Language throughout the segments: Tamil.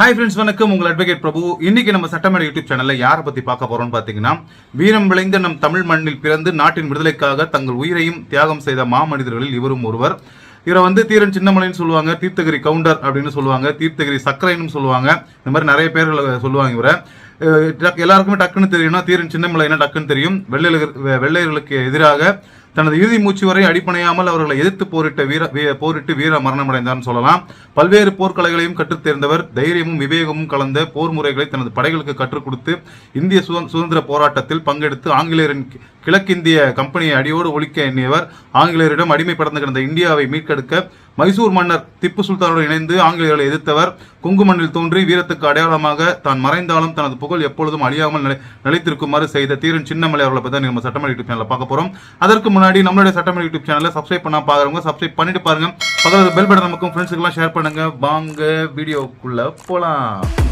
ஹாய் ஃப்ரெண்ட்ஸ் வணக்கம். உங்கள் அட்வொகேட் பிரபு. இன்னைக்கு நம்ம சட்டமேடை யூடியூப் சேனல்ல யாரை பத்தி பார்க்க போறோம்னு பாத்தீங்கன்னா வீரம் விளைந்த நம் தமிழ் மண்ணில் பிறந்து நாட்டின் விடுதலைக்காக தங்கள் உயிரையும் தியாகம் செய்த மாமனிதர்களில் இவரும் ஒருவர். இவரை வந்து தீரன் சின்னமலைன்னு சொல்லுவாங்க தீர்த்தகிரி கவுண்டர் அப்படின்னு சொல்லுவாங்க தீர்த்தகிரி சக்கரைன்னு சொல்லுவாங்க. இந்த மாதிரி நிறைய பேர்களை சொல்லுவாங்க இவரை. எல்லாருக்குமே டக்குன்னு தெரியும்னா தீரன் சின்னமலைன்னா டக்குன்னு தெரியும்? வெள்ளையர்களுக்கு எதிராக தனது இறுதி மூச்சு வரை அடிப்பணையாமல் அவர்களை எதிர்த்து போரிட்ட வீர வீ- போரிட்டு வீர மரணமடைந்தார்னு சொல்லலாம். பல்வேறு போர்க்கலைகளையும் கற்றுத் தேர்ந்தவர் தைரியமும் விவேகமும் கலந்த போர் முறைகளை தனது படைகளுக்கு கற்றுக் கொடுத்து இந்திய சுதந்திர போராட்டத்தில் பங்கெடுத்து ஆங்கிலேயரின் கிழக்கிந்திய கம்பெனியை அடியோடு ஒழிக்க எண்ணியவர். ஆங்கிலேயரிடம் அடிமை கிடந்த இந்தியாவை மீட்கெடுக்க மைசூர் மன்னர் திப்பு சுல்தானோடு இணைந்து ஆங்கிலேயர்களை எதிர்த்தவர். கொங்கு மண்ணில் தோன்றி வீரத்துக்கு அடையாளமாக தான் மறைந்தாலும் தனது புகழ் எப்பொழுதும் அழியாமல் நிலைத்திருக்குமாறு செய்த தீரன் சின்னமலை அவர்களை பற்றி நம்ம சட்டமன்ற யூடியூப் சேனலில் பார்க்க போறோம். அதற்கு முன்னாடி நம்மளுடைய சட்டமன்ற யூடியூப் சேனலை சப்ஸ்கிரைப் பண்ணா பாக்குறவங்க சப்ஸ்கிரைப் பண்ணிட்டு பாருங்க. பக்கத்தில் பெல் பட்டன் நமக்கும் ஃப்ரெண்ட்ஸுக்கெல்லாம் ஷேர் பண்ணுங்க. வாங்க வீடியோக்குள்ள போலாம்.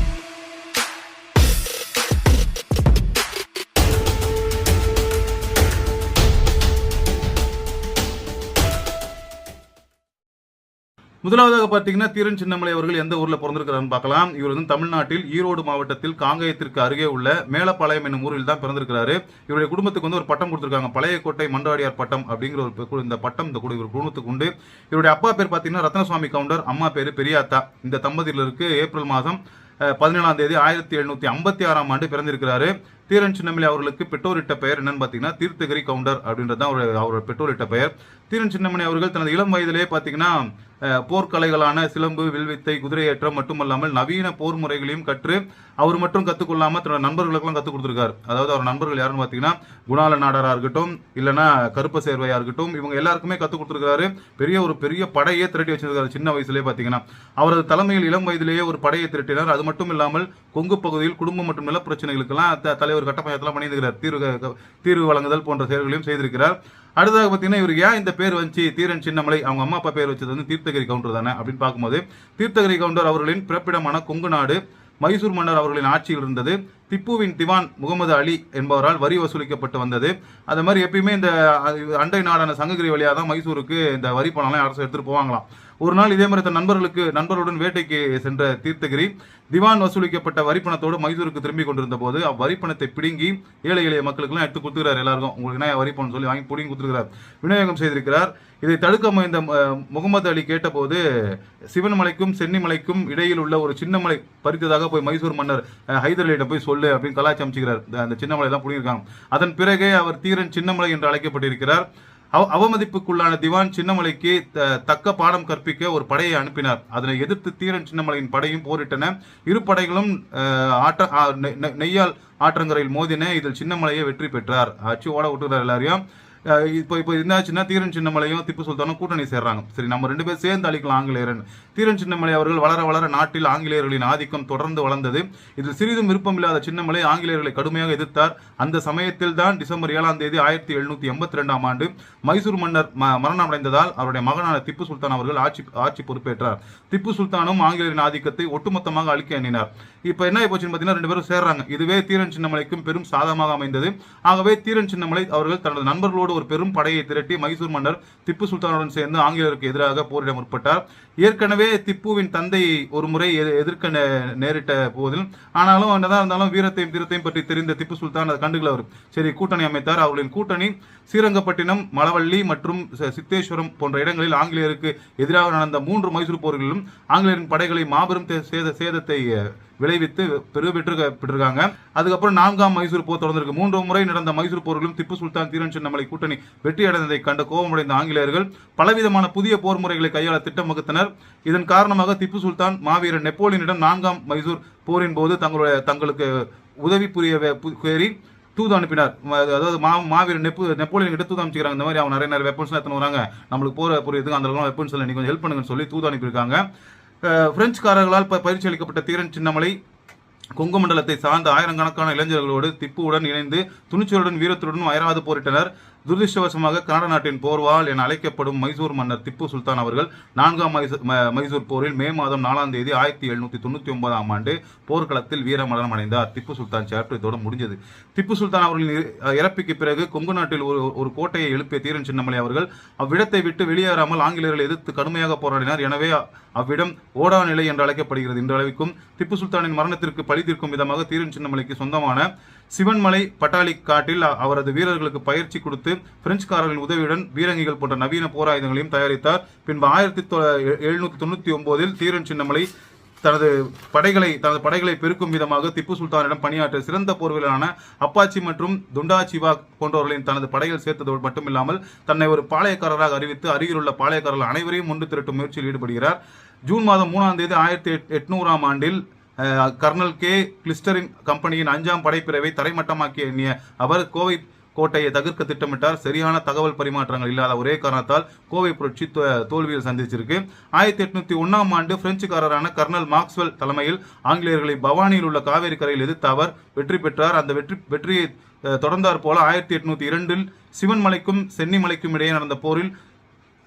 முதலாவதாக பார்த்தீங்கன்னா தீரன் சின்னமலை அவர்கள் எந்த ஊரில் பிறந்திருக்கிறாருன்னு பார்க்கலாம். இவர் வந்து தமிழ்நாட்டில் ஈரோடு மாவட்டத்தில் காங்கயத்திற்கு அருகே உள்ள மேலப்பாளையம் என்னும் ஊரில் தான் பிறந்திருக்கிறாரு. இவருடைய குடும்பத்துக்கு வந்து ஒரு பட்டம் கொடுத்துருக்காங்க. பழைய கோட்டை பட்டம் அப்படிங்கிற ஒரு இந்த பட்டம் இந்த கூட இவர் குடும்பத்துக்கு உண்டு. இவருடைய அப்பா பேர் பார்த்தீங்கன்னா ரத்னசுவாமி கவுண்டர் அம்மா பேர் பெரியாத்தா. இந்த தம்பதியிலருக்கு ஏப்ரல் மாதம் பதினேழாம் தேதி ஆயிரத்தி எழுநூத்தி ஐம்பத்தி ஆறாம் ஆண்டு பிறந்திருக்கிறாரு. தீரன் சின்னமலை அவர்களுக்கு பெற்றோரிட்ட பெயர் என்னன்னு பார்த்தீங்கன்னா தீர்த்தகிரி கவுண்டர் அப்படின்றது தான் அவருடைய அவரோட பெற்றோரிட்ட பெயர். தீரன் சின்னமணி அவர்கள் தனது இளம் வயதிலேயே பார்த்தீங்கன்னா போர்க்கலைகளான சிலம்பு வில்வித்தை குதிரையேற்றம் மட்டுமல்லாமல் நவீன போர் முறைகளையும் கற்று அவர் மட்டும் கற்றுக்கொள்ளாமல் தன்னோட நண்பர்களுக்கெல்லாம் கற்றுக் கொடுத்துருக்காரு. அதாவது அவர் நண்பர்கள் யாருன்னு பார்த்தீங்கன்னா குணால நாடராக இருக்கட்டும் இல்லைன்னா கருப்ப சேர்வையாக இருக்கட்டும் இவங்க எல்லாருக்குமே கற்றுக் கொடுத்துருக்காரு பெரிய ஒரு பெரிய படையே திரட்டி வச்சிருக்காரு சின்ன வயசுலேயே பார்த்தீங்கன்னா. அவரது தலைமையில் இளம் வயதிலேயே ஒரு படையை திரட்டினார். அது மட்டும் இல்லாமல் கொங்கு பகுதியில் குடும்பம் மற்றும் நிலப்பிரச்சனைகளுக்கெல்லாம் தலைவர் தலைவர் கட்டமையத்தெல்லாம் பண்ணியிருக்கிறார் தீர்வு தீர்வு வழங்குதல் போன்ற செயல்களையும் செய்திருக்கிறார். அடுத்ததாக பார்த்தீங்கன்னா இவர் ஏன் இந்த பேர் வந்துச்சு? தீரன் சின்னமலை அவங்க அம்மா அப்பா பேர் வச்சது வந்து தீர்த்தகிரி கவுண்டர் தானே அப்படின்னு பார்க்கும்போது தீர்த்தகிரி கவுண்டர் அவர்களின் பிறப்பிடமான கொங்கு நாடு மைசூர் மன்னர் அவர்களின் ஆட்சியில் இருந்தது. திப்புவின் திவான் முகமது அலி என்பவரால் வரி வசூலிக்கப்பட்டு வந்தது. அது மாதிரி எப்பயுமே இந்த அண்டை நாடான சங்ககிரி வழியாக தான் மைசூருக்கு இந்த வரி பணம்லாம் அரசு எடுத்துகிட்டு போவாங்களாம். ஒரு நாள் இதே மாதிரி தன் நண்பர்களுக்கு நண்பர்களுடன் வேட்டைக்கு சென்ற தீர்த்தகிரி திவான் வசூலிக்கப்பட்ட வரிப்பணத்தோடு மைசூருக்கு திரும்பி கொண்டிருந்த போது அவ்வரிப்பணத்தை பிடுங்கி ஏழை எளிய மக்களுக்கெல்லாம் எடுத்து கொடுத்துக்கிறார் எல்லாருக்கும். உங்களுக்கு என்ன வரிப்பணம் சொல்லி வாங்கி பிடிங்கி கொடுத்துருக்கிறார் விநியோகம் செய்திருக்கிறார். இதை தடுக்க முயன்ற முகமது அலி கேட்டபோது சிவன் மலைக்கும் சென்னிமலைக்கும் இடையில் உள்ள ஒரு சின்ன மலை பறித்ததாக போய் மைசூர் மன்னர் ஹைதர் அலியிடம் போய் சொல்லி அப்படின்னு கலாச்சி அமைச்சுக்கிறார். அந்த சின்னமலை எல்லாம் அதன் பிறகே அவர் தீரன் சின்னமலை என்று அழைக்கப்பட்டிருக்கிறார். அவ- அவமதிப்புக்குள்ளான திவான் சின்னமலைக்கு தக்க பாடம் கற்பிக்க ஒரு படையை அனுப்பினார். அதனை எதிர்த்து தீரன் சின்னமலையின் படையும் போரிட்டன. இரு படைகளும் ஆட்ட நெய்யால் ஆற்றங்கரையில் மோதின இதில் சின்னமலையை வெற்றி பெற்றார். அச்சு ஓட விட்டுறார் எல்லாரையும். இப்போ இப்போ என்னாச்சுன்னா தீரன் சின்னமலையும் திப்பு சுல்தானும் கூட்டணி சேர்றாங்க. சரி நம்ம ரெண்டு பேரும் சேர்ந்து அழிக்கலாம் ஆங்கிலேயரன். தீரன் சின்னமலை அவர்கள் வளர வளர நாட்டில் ஆங்கிலேயர்களின் ஆதிக்கம் தொடர்ந்து வளர்ந்தது. இதில் சிறிதும் விருப்பமில்லாத சின்னமலை ஆங்கிலேயர்களை கடுமையாக எதிர்த்தார். அந்த சமயத்தில் தான் டிசம்பர் ஏழாம் தேதி ஆயிரத்தி எழுநூத்தி எண்பத்தி ரெண்டாம் ஆண்டு மைசூர் மன்னர் ம- மரணமடைந்ததால் அவருடைய மகனான திப்பு சுல்தான் அவர்கள் ஆட்சி ஆட்சி பொறுப்பேற்றார். திப்பு சுல்தானும் ஆங்கிலேயரின் ஆதிக்கத்தை ஒட்டுமொத்தமாக அழிக்க எண்ணினார். இப்போ என்ன போச்சுன்னு பார்த்தீங்கன்னா ரெண்டு பேரும் சேர்றாங்க. இதுவே தீரன் சின்னமலைக்கும் பெரும் சாதமாக அமைந்தது. ஆகவே தீரன் சின்னமலை அவர்கள் தனது நண்பர்களோடு ஒரு பெரும் படையை திரட்டி மைசூர் மன்னர் திப்பு சுல்தானுடன் சேர்ந்து ஆங்கிலேயருக்கு எதிராக போரிட முற்பட்டார். ஏற்கனவே திப்புவின் தந்தை ஒரு முறை எதிர்க்க நேரிட்ட போதில் ஆனாலும் என்னதான் இருந்தாலும் வீரத்தையும் தீரத்தையும் பற்றி தெரிந்த திப்பு சுல்தான் அதை கண்டுகல அவர். சரி கூட்டணி அமைத்தார். அவர்களின் கூட்டணி ஸ்ரீரங்கப்பட்டினம் மலவள்ளி மற்றும் சித்தேஸ்வரம் போன்ற இடங்களில் ஆங்கிலேயருக்கு எதிராக நடந்த மூன்று மைசூர் போர்களிலும் ஆங்கிலேயரின் படைகளை மாபெரும் சேத சேதத்தை விளைவித்து பெரு வெற்றி பெற்றிருக்காங்க. அதுக்கப்புறம் நான்காம் மைசூர் போர் தொடர்ந்திருக்கு. மூன்று முறை நடந்த மைசூர் போர்களும் திப்பு சுல்தான் தீரன் சின்னமலை கூட்டணி வெற்றி அடைந்ததை கண்டு கோபமடைந்த ஆங்கிலேயர்கள் பலவிதமான புதிய போர் முறைகளை கையாள திட்டம் வகுத்தனர். இதன் காரணமாக திப்பு சுல்தான் மாவீரன் நெப்போலியனிடம் நான்காம் மைசூர் போரின் போது தங்களுடைய தங்களுக்கு உதவி புரிய வே- தூது அனுப்பினார். அதாவது மா மாவீரர் நெப்பு நெப்போலியன் கிட்ட தூது அமைச்சிக்கிறாங்க இந்த மாதிரி அவன் நிறைய நிறைய வெப்பன்ஸ் எத்தனை வராங்க. நம்மளுக்கு போகிற புரியுதுக்கு அந்த அளவுக்கு வெப்பன்ஸ் நீங்கள் கொஞ்சம் ஹெல்ப் பண்ணுங்கன்னு சொல்லி தூது அனுப்பியிருக்காங்க. பிரெஞ்சுக்காரர்களால் ப- பயிற்சி அளிக்கப்பட்ட தீரன் சின்னமலை கொங்கு மண்டலத்தை சார்ந்த ஆயிரக்கணக்கான இளைஞர்களோடு திப்புவுடன் இணைந்து துணிச்சலுடன் வீரத்துடன் அயராது போரிட்டனர். துரதிருஷ்டவசமாக கனடா நாட்டின் போர்வால் என அழைக்கப்படும் மைசூர் மன்னர் திப்பு சுல்தான் அவர்கள் நான்காம் மைசூர் மைசூர் போரில் மே மாதம் நாலாம் தேதி ஆயிரத்தி எழுநூத்தி தொண்ணூத்தி ஒன்பதாம் ஆண்டு போர்க்களத்தில் வீரமரணம் அடைந்தார். திப்பு சுல்தான் சாப்டர் இதோட முடிஞ்சது. திப்பு சுல்தான் அவர்களின் இறப்புக்கு பிறகு கொங்கு நாட்டில் ஒரு ஒரு கோட்டையை எழுப்பிய தீரன் சின்னமலை அவர்கள் அவ்விடத்தை விட்டு வெளியேறாமல் ஆங்கிலேயர்களை எதிர்த்து கடுமையாக போராடினார். எனவே அவ்விடம் ஓடா நிலை என்று அழைக்கப்படுகிறது. இன்று அளவிற்கும் திப்பு சுல்தானின் மரணத்திற்கு பழி தீர்க்கும் விதமாக தீரன் சின்னமலைக்கு சொந்தமான சிவன்மலை பட்டாளி காட்டில் அவரது வீரர்களுக்கு பயிற்சி கொடுத்து பிரெஞ்சுக்காரர்களின் உதவியுடன் பீரங்கிகள் போன்ற நவீன போர் ஆயுதங்களையும் தயாரித்தார். பின்பு ஆயிரத்தி எழுநூத்தி தொண்ணூத்தி ஒன்பதில் தீரன் சின்னமலை தனது படைகளை தனது படைகளை பெருக்கும் விதமாக திப்பு சுல்தானிடம் பணியாற்ற சிறந்த போர் வீரரான அப்பாச்சி மற்றும் துண்டா சிவா போன்றவர்களின் தனது படைகள் சேர்த்ததோடு மட்டுமில்லாமல் தன்னை ஒரு பாளையக்காரராக அறிவித்து அருகிலுள்ள பாளையக்காரர்கள் அனைவரையும் ஒன்று திரட்டும் முயற்சியில் ஈடுபடுகிறார். ஜூன் மாதம் மூணாம் தேதி ஆயிரத்தி எட்நூறாம் ஆண்டில் கர்னல் கே கிளிஸ்டரின் கம்பெனியின் அஞ்சாம் படைப்பிரிவை தரைமட்டமாக்கி எண்ணிய அவர் கோவை கோட்டையை தகர்க்க திட்டமிட்டார் சரியான தகவல் பரிமாற்றங்கள் இல்லாத ஒரே காரணத்தால் கோவை புரட்சி தோல்வியில் சந்திச்சிருக்கு. ஆயிரத்தி எட்நூத்தி ஒன்னாம் ஆண்டு பிரெஞ்சுக்காரரான கர்னல் மார்க்ஸ்வெல் தலைமையில் ஆங்கிலேயர்களை பவானியில் உள்ள காவேரி கரையில் எதிர்த்து அவர் வெற்றி பெற்றார். அந்த வெற்றி வெற்றியை தொடர்ந்தார் போல ஆயிரத்தி எட்நூத்தி இரண்டில் சிவன்மலைக்கும் சென்னிமலைக்கும் இடையே நடந்த போரில்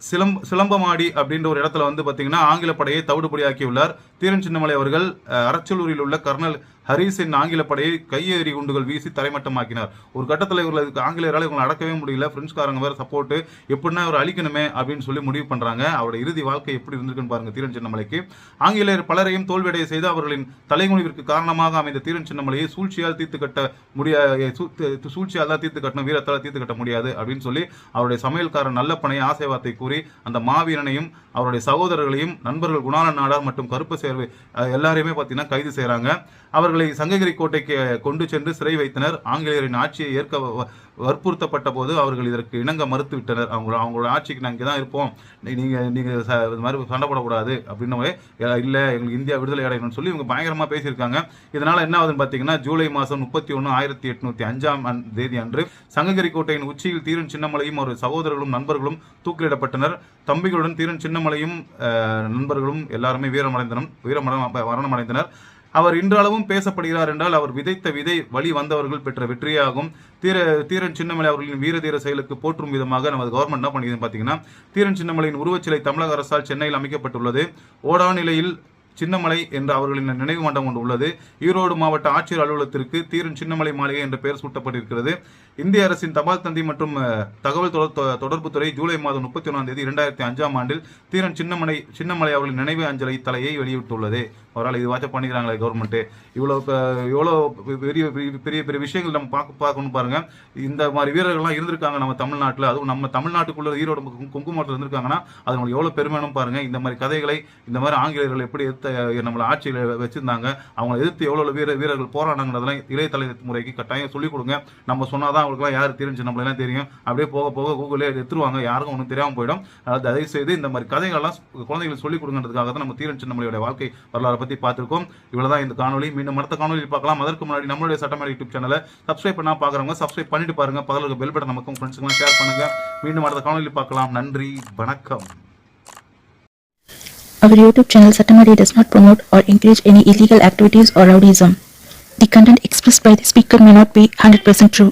சிலம் சிலம்பமாடி அப்படின்ற ஒரு இடத்துல வந்து பார்த்தீங்கன்னா ஆங்கில படையை தவிடுபடியாக்கியுள்ளார். தீரன் சின்னமலை அவர்கள் அரச்சலூரில் உள்ள கர்னல் ஹரிஸின் ஆங்கில படையை கையெறி குண்டுகள் வீசி தரைமட்டமாக்கினார். ஒரு கட்டத்தில் இவர்களுக்கு ஆங்கிலேயரால் இவங்களை அடக்கவே முடியல. பிரெஞ்சுக்காரங்க வேற சப்போர்ட் எப்படின்னா அவர் அழிக்கணுமே அப்படின்னு சொல்லி முடிவு பண்றாங்க. அவருடைய இறுதி வாழ்க்கை எப்படி இருந்திருக்குன்னு பாருங்க தீரன் சின்னமலைக்கு. ஆங்கிலேயர் பலரையும் தோல்வியடைய செய்து அவர்களின் தலைகுனிவிற்கு காரணமாக அமைந்த தீரன் சின்னமலையை சூழ்ச்சியால் தீர்த்து கட்ட முடியாது சூழ்ச்சியால் தான் தீர்த்து கட்டணும். வீரத்தால் தீர்த்து கட்ட முடியாது அப்படின்னு சொல்லி அவருடைய சமையல்காரன் நல்லப்பனை ஆசை வார்த்தை கூறி அந்த மாவீரனையும் அவருடைய சகோதரர்களையும் நண்பர்கள் குணால நாடார் மற்றும் கருப்பு சேர்வை எல்லாரையுமே பார்த்தீங்கன்னா கைது செய்கிறாங்க அவர்கள் சங்ககிரி கோட்டைக்கு கொண்டு சென்று சிறை வைத்தனர். ஆங்கிலேயரின் ஆட்சியை ஏற்க வ- வற்புறுத்தப்பட்ட போது அவர்கள் இதற்கு இணங்க மறுத்து விட்டனர் அவங்க அவங்களோட ஆட்சிக்கு நாங்கள் தான் இருப்போம். நீங்கள் நீங்கள் ச- இது மாதிரி சண்டை போடக்கூடாது அப்படின்னு இல்லை எங்களுக்கு இந்தியா விடுதலை அடையணும்னு சொல்லி இவங்க பயங்கரமாக பேசியிருக்காங்க. இதனால் என்ன ஆகுதுன்னு பார்த்தீங்கன்னா ஜூலை மாதம் முப்பத்தி ஒன்று ஆயிரத்தி எட்நூத்தி அஞ்சாம் தேதி அன்று சங்ககிரி கோட்டையின் உச்சியில் தீரன் சின்னமலையும் அவரது சகோதரர்களும் நண்பர்களும் தூக்கிலிடப்பட்டனர். தம்பிகளுடன் தீரன் சின்னமலையும் நண்பர்களும் எல்லாருமே வீரமடைந்தனர் வீரமரணம் மரணம் அடைந்தனர் அவர் இன்றளவும் பேசப்படுகிறார் என்றால் அவர் விதைத்த விதை வழி வந்தவர்கள் பெற்ற வெற்றியாகும். தீர தீரன் சின்னமலை அவர்களின் வீர தீர செயலுக்கு போற்றும் விதமாக நமது கவர்மெண்ட் என்ன பண்ணியதுன்னு பார்த்தீங்கன்னா தீரன் சின்னமலையின் உருவச்சிலை தமிழக அரசால் சென்னையில் அமைக்கப்பட்டுள்ளது. ஓடா நிலையில் சின்னமலை என்ற அவர்களின் நினைவு மண்டபம் ஒன்று உள்ளது. ஈரோடு மாவட்ட ஆட்சியர் அலுவலகத்திற்கு தீரன் சின்னமலை மாளிகை என்ற பெயர் சூட்டப்பட்டிருக்கிறது. இந்திய அரசின் தபால் தந்தி மற்றும் தகவல் தொடர் தொ- தொடர்புத்துறை ஜூலை மாதம் முப்பத்தி ஒன்றாம் தேதி இரண்டாயிரத்தி அஞ்சாம் ஆண்டில் தீரன் சின்னமலை சின்னமலை அவர்களின் நினைவு அஞ்சலி தலையை வெளியிட்டுள்ளது. அவரால் இது வாட்ச பண்ணிக்கிறாங்களே கவர்மெண்ட்டு இவ்வளோ இவ்வளோ பெரிய பெரிய- பெரிய பெரிய விஷயங்கள் நம்ம பார்க்க பார்க்கணும் பாருங்க. இந்த மாதிரி வீரர்கள்லாம் இருந்திருக்காங்க நம்ம தமிழ்நாட்டில். அதுவும் நம்ம தமிழ்நாட்டுக்குள்ள ஈரோடு குங்குமத்தில் இருந்திருக்காங்கன்னா அது நம்மளுக்கு எவ்வளோ பெருமைனும் பாருங்க. இந்த மாதிரி கதைகளை இந்த மாதிரி ஆங்கிலேயர்கள் எப்படி எதிர்த்து நம்மளை ஆட்சியில் வச்சிருந்தாங்க. அவங்களை எதிர்த்து எவ்வளோ வீர வீரர்கள் போராடினாங்கிறதெல்லாம் இளைய தலைமுறைக்கு கட்டாயம் சொல்லிக் கொடுங்க. நம்ம சொன்னாதான் அவங்களுக்குலாம் யார் தெரிஞ்சு நம்மளெல்லாம் தெரியும். அப்படியே போக போக கூகுளே எடுத்துருவாங்க யாருக்கும் ஒன்றும் தெரியாமல் போயிடும். அதாவது தயவு செய்து இந்த மாதிரி கதைகள்லாம் குழந்தைகளுக்கு சொல்லிக் கொடுங்கிறதுக்காக தான் நம்ம தீரன் சின்னமலையோட வாழ்க்கை வரலாறு பற்றி பார்த்துருக்கோம். இவ்வளவுதான் இந்த காணொலி மீண்டும் அடுத்த காணொலியில் பார்க்கலாம். அதற்கு முன்னாடி நம்மளுடைய சட்டமேடை யூடியூப் சேனலை சப்ஸ்கிரைப் பண்ணால் பார்க்குறவங்க சப்ஸ்கிரைப் பண்ணிட்டு பாருங்க. பக்கத்தில் இருக்க பெல் பட்டன் நமக்கும் ஃப்ரெண்ட்ஸுக்கெல்லாம் ஷேர் பண்ணுங்க. மீண்டும் அடுத்த காணொலியில் பார்க்கலாம். நன்றி. வணக்கம். Our YouTube channel Satamari does not promote or encourage any illegal activities or rowdyism. The content expressed by the speaker may not be 100% true.